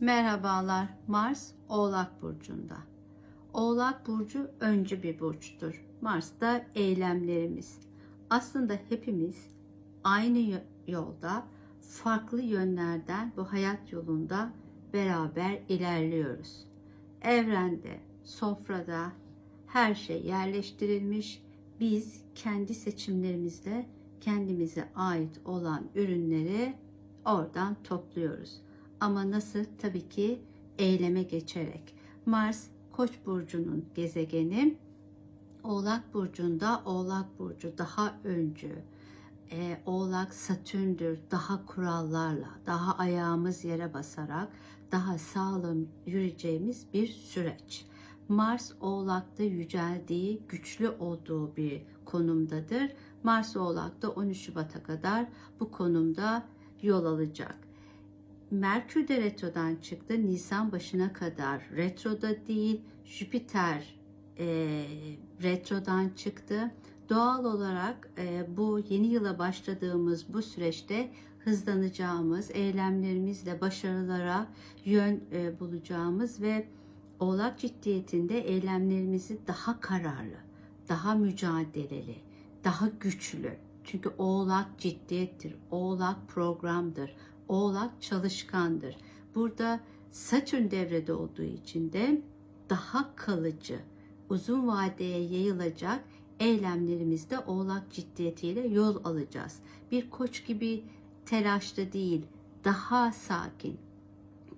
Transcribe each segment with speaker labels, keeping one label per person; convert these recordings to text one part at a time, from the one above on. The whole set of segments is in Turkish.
Speaker 1: Merhabalar. Mars Oğlak burcunda. Oğlak burcu öncü bir burçtur. Mars da eylemlerimiz. Aslında hepimiz aynı yolda farklı yönlerden bu hayat yolunda beraber ilerliyoruz. Evrende, sofrada her şey yerleştirilmiş. Biz kendi seçimlerimizle kendimize ait olan ürünleri oradan topluyoruz. Ama nasıl? Tabii ki eyleme geçerek. Mars Koç burcunun gezegeni. Oğlak burcunda Oğlak burcu daha öncü. Ee, Oğlak Satürn'dür. Daha kurallarla, daha ayağımız yere basarak daha sağlam yürüyeceğimiz bir süreç. Mars Oğlak'ta yüceldiği, güçlü olduğu bir konumdadır. Mars Oğlak'ta 13 Şubat'a kadar bu konumda yol alacak. Merkür de retrodan çıktı. Nisan başına kadar retroda değil. Jüpiter e, retrodan çıktı. Doğal olarak e, bu yeni yıla başladığımız bu süreçte hızlanacağımız, eylemlerimizle başarılara yön e, bulacağımız ve Oğlak ciddiyetinde eylemlerimizi daha kararlı, daha mücadeleli, daha güçlü. Çünkü Oğlak ciddiyettir, Oğlak programdır, Oğlak çalışkandır. Burada Satürn devrede olduğu için de daha kalıcı, uzun vadeye yayılacak eylemlerimizde Oğlak ciddiyetiyle yol alacağız. Bir koç gibi telaşlı değil, daha sakin,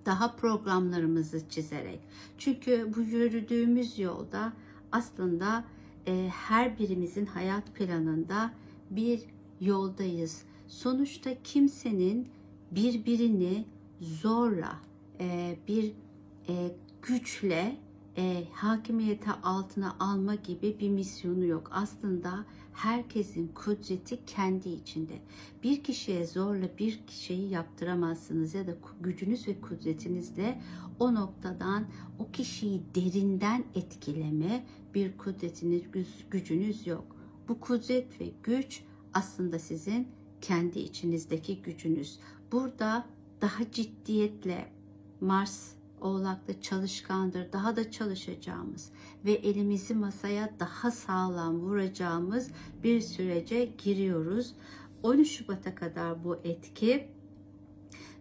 Speaker 1: daha programlarımızı çizerek. Çünkü bu yürüdüğümüz yolda aslında e, her birimizin hayat planında bir yoldayız. Sonuçta kimsenin birbirini zorla e, bir e, güçle e, hakimiyete altına alma gibi bir misyonu yok. Aslında herkesin kudreti kendi içinde. Bir kişiye zorla bir şeyi yaptıramazsınız ya da gücünüz ve kudretinizle o noktadan o kişiyi derinden etkileme bir kudretiniz, gücünüz yok. Bu kudret ve güç aslında sizin kendi içinizdeki gücünüz. Burada daha ciddiyetle Mars Oğlak'ta çalışkandır. Daha da çalışacağımız ve elimizi masaya daha sağlam vuracağımız bir sürece giriyoruz. 13 Şubat'a kadar bu etki.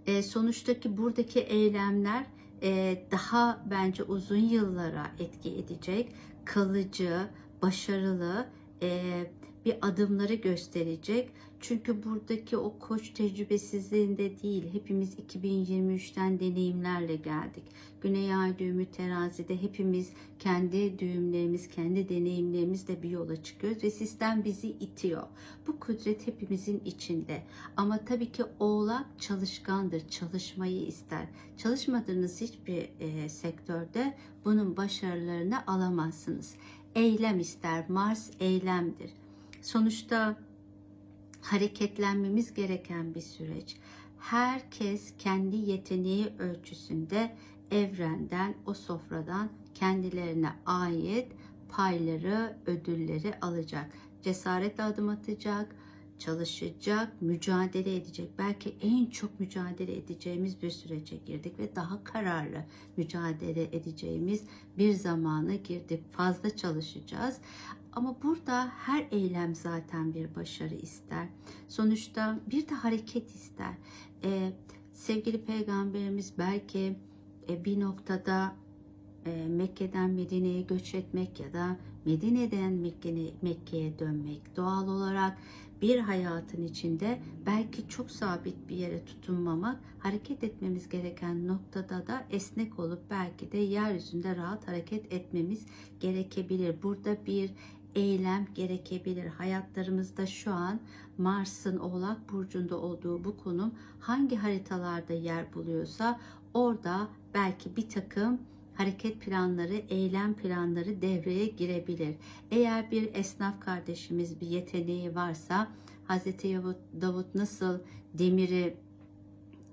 Speaker 1: E, sonuçtaki buradaki eylemler e, daha bence uzun yıllara etki edecek. Kalıcı, başarılı e, bir adımları gösterecek. Çünkü buradaki o koç tecrübesizliğinde değil, hepimiz 2023'ten deneyimlerle geldik. Güney ay düğümü terazide hepimiz kendi düğümlerimiz, kendi deneyimlerimizle bir yola çıkıyoruz ve sistem bizi itiyor. Bu kudret hepimizin içinde. Ama tabii ki oğlak çalışkandır, çalışmayı ister. Çalışmadığınız hiçbir e, sektörde bunun başarılarını alamazsınız. Eylem ister, Mars eylemdir. Sonuçta hareketlenmemiz gereken bir süreç. Herkes kendi yeteneği ölçüsünde evrenden, o sofradan kendilerine ait payları, ödülleri alacak. Cesaretle adım atacak, çalışacak, mücadele edecek. Belki en çok mücadele edeceğimiz bir sürece girdik ve daha kararlı mücadele edeceğimiz bir zamana girdik. Fazla çalışacağız. Ama burada her eylem zaten bir başarı ister. Sonuçta bir de hareket ister. Ee, sevgili peygamberimiz belki e, bir noktada e, Mekke'den Medine'ye göç etmek ya da Medine'den Mekke'ye Mekke dönmek doğal olarak bir hayatın içinde belki çok sabit bir yere tutunmamak, hareket etmemiz gereken noktada da esnek olup belki de yeryüzünde rahat hareket etmemiz gerekebilir. Burada bir eylem gerekebilir. Hayatlarımızda şu an Mars'ın Oğlak Burcu'nda olduğu bu konum hangi haritalarda yer buluyorsa orada belki bir takım hareket planları, eylem planları devreye girebilir. Eğer bir esnaf kardeşimiz bir yeteneği varsa Hazreti Davut nasıl demiri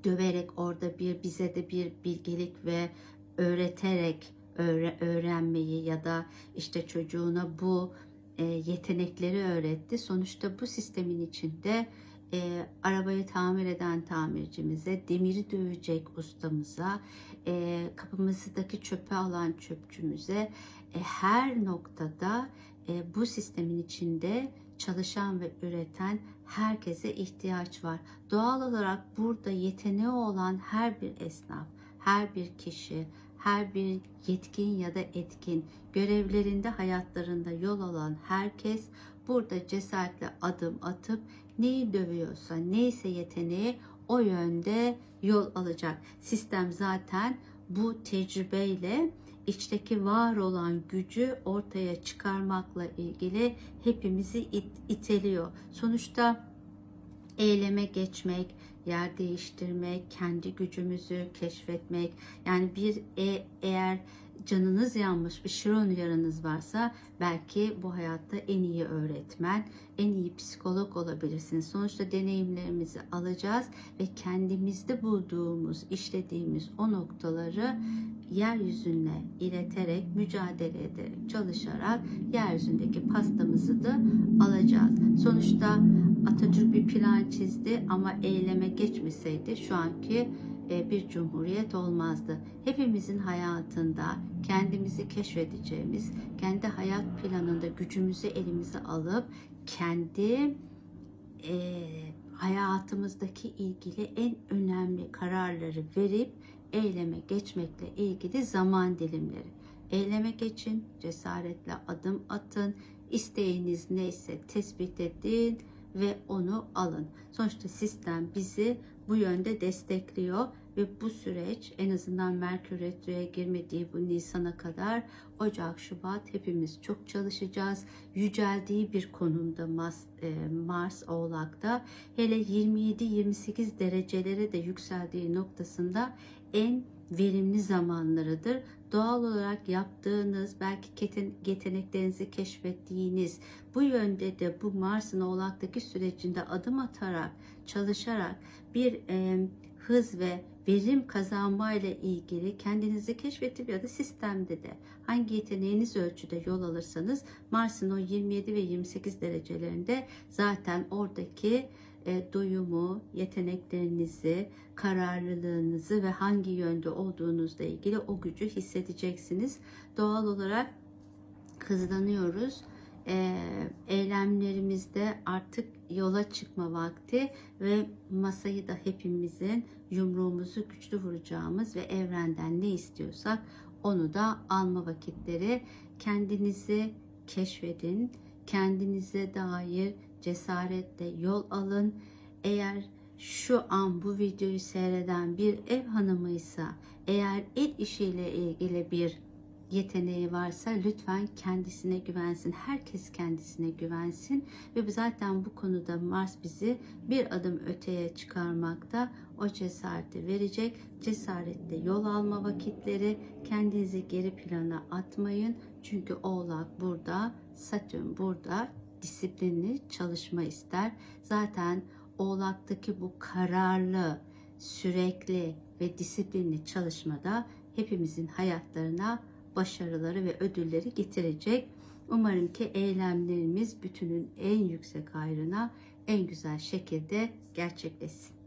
Speaker 1: döverek orada bir bize de bir bilgelik ve öğreterek öğrenmeyi ya da işte çocuğuna bu yetenekleri öğretti. Sonuçta bu sistemin içinde e, arabayı tamir eden tamircimize, demiri dövecek ustamıza, e, kapımızdaki çöpe alan çöpçümüze, e, her noktada e, bu sistemin içinde çalışan ve üreten herkese ihtiyaç var. Doğal olarak burada yeteneği olan her bir esnaf, her bir kişi, her bir yetkin ya da etkin, görevlerinde hayatlarında yol alan herkes burada cesaretle adım atıp neyi dövüyorsa, neyse yeteneği o yönde yol alacak. Sistem zaten bu tecrübeyle içteki var olan gücü ortaya çıkarmakla ilgili hepimizi it, iteliyor. Sonuçta eyleme geçmek, yer değiştirmek, kendi gücümüzü keşfetmek. Yani bir e, eğer canınız yanmış bir şiron yaranız varsa belki bu hayatta en iyi öğretmen, en iyi psikolog olabilirsiniz. Sonuçta deneyimlerimizi alacağız ve kendimizde bulduğumuz, işlediğimiz o noktaları yeryüzüne ileterek, mücadele ederek, çalışarak yeryüzündeki pastamızı da alacağız. Sonuçta Atatürk bir plan çizdi ama eyleme geçmeseydi şu anki e, bir cumhuriyet olmazdı. Hepimizin hayatında kendimizi keşfedeceğimiz, kendi hayat planında gücümüzü elimize alıp kendi e, hayatımızdaki ilgili en önemli kararları verip eyleme geçmekle ilgili zaman dilimleri. Eyleme geçin, cesaretle adım atın, isteğiniz neyse tespit edin ve onu alın. Sonuçta sistem bizi bu yönde destekliyor ve bu süreç en azından Merkür Retro'ya girmediği bu Nisan'a kadar Ocak, Şubat hepimiz çok çalışacağız. Yüceldiği bir konumda Mars, e, Mars Oğlak'ta hele 27-28 derecelere de yükseldiği noktasında en verimli zamanlarıdır. Doğal olarak yaptığınız, belki yeteneklerinizi keşfettiğiniz, bu yönde de bu Mars'ın oğlaktaki sürecinde adım atarak, çalışarak bir e, hız ve verim kazanmayla ilgili kendinizi keşfedip ya da sistemde de hangi yeteneğiniz ölçüde yol alırsanız Mars'ın o 27 ve 28 derecelerinde zaten oradaki e, doyumu, yeteneklerinizi, kararlılığınızı ve hangi yönde olduğunuzla ilgili o gücü hissedeceksiniz. Doğal olarak hızlanıyoruz. E, eylemlerimizde artık yola çıkma vakti ve masayı da hepimizin yumruğumuzu güçlü vuracağımız ve evrenden ne istiyorsak onu da alma vakitleri. Kendinizi keşfedin, kendinize dair cesaretle yol alın. Eğer şu an bu videoyu seyreden bir ev hanımıysa, eğer el işiyle ilgili bir yeteneği varsa lütfen kendisine güvensin. Herkes kendisine güvensin ve zaten bu konuda Mars bizi bir adım öteye çıkarmakta o cesareti verecek. Cesaretle yol alma vakitleri kendinizi geri plana atmayın. Çünkü Oğlak burada, Satürn burada disiplinli çalışma ister. Zaten Oğlak'taki bu kararlı, sürekli ve disiplinli çalışmada hepimizin hayatlarına başarıları ve ödülleri getirecek. Umarım ki eylemlerimiz bütünün en yüksek hayrına en güzel şekilde gerçekleşsin.